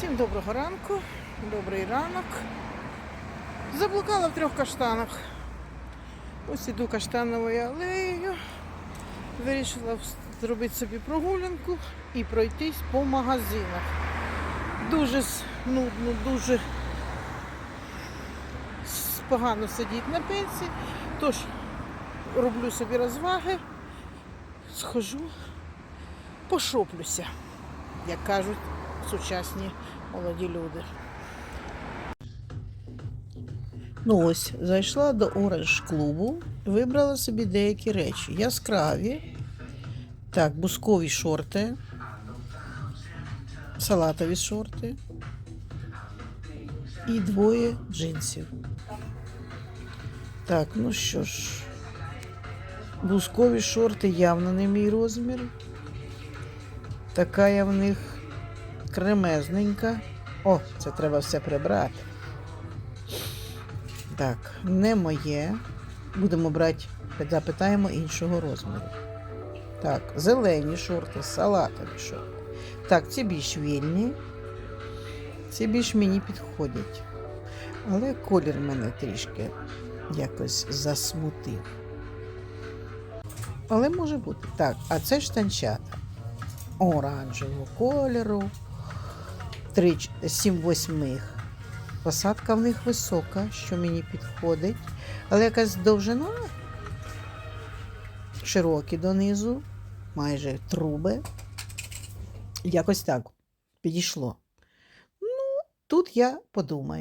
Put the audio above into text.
Всім доброго ранку, добрий ранок. Заблукала в трьох каштанах. Ось іду каштановою алеєю. Вирішила зробити собі прогулянку і пройтись по магазинах. Дуже нудно, дуже погано сидіти на пенсії. Тож роблю собі розваги, схожу, пошоплюся, як кажуть сучасні молоді люди. Ну ось, зайшла до Оранж клубу, вибрала собі деякі речі. Яскраві, так, бускові шорти, салатові шорти і двоє джинсів. Так, ну що ж, бускові шорти явно не мій розмір. Така я в них кремезненька. О, це треба все прибрати. Так, не моє. Будемо брати, запитаємо іншого розміру. Так, зелені шорти, салатові шорти. Так, ці більш вільні. Ці більш мені підходять. Але колір мене трішки якось засмутив. Але може бути. Так, а це штанчата оранжевого кольору. 3, 7 восьмих. Посадка в них висока, що мені підходить. Але якась довжина широкі донизу, майже труби. Якось так підійшло. Ну, тут я подумаю.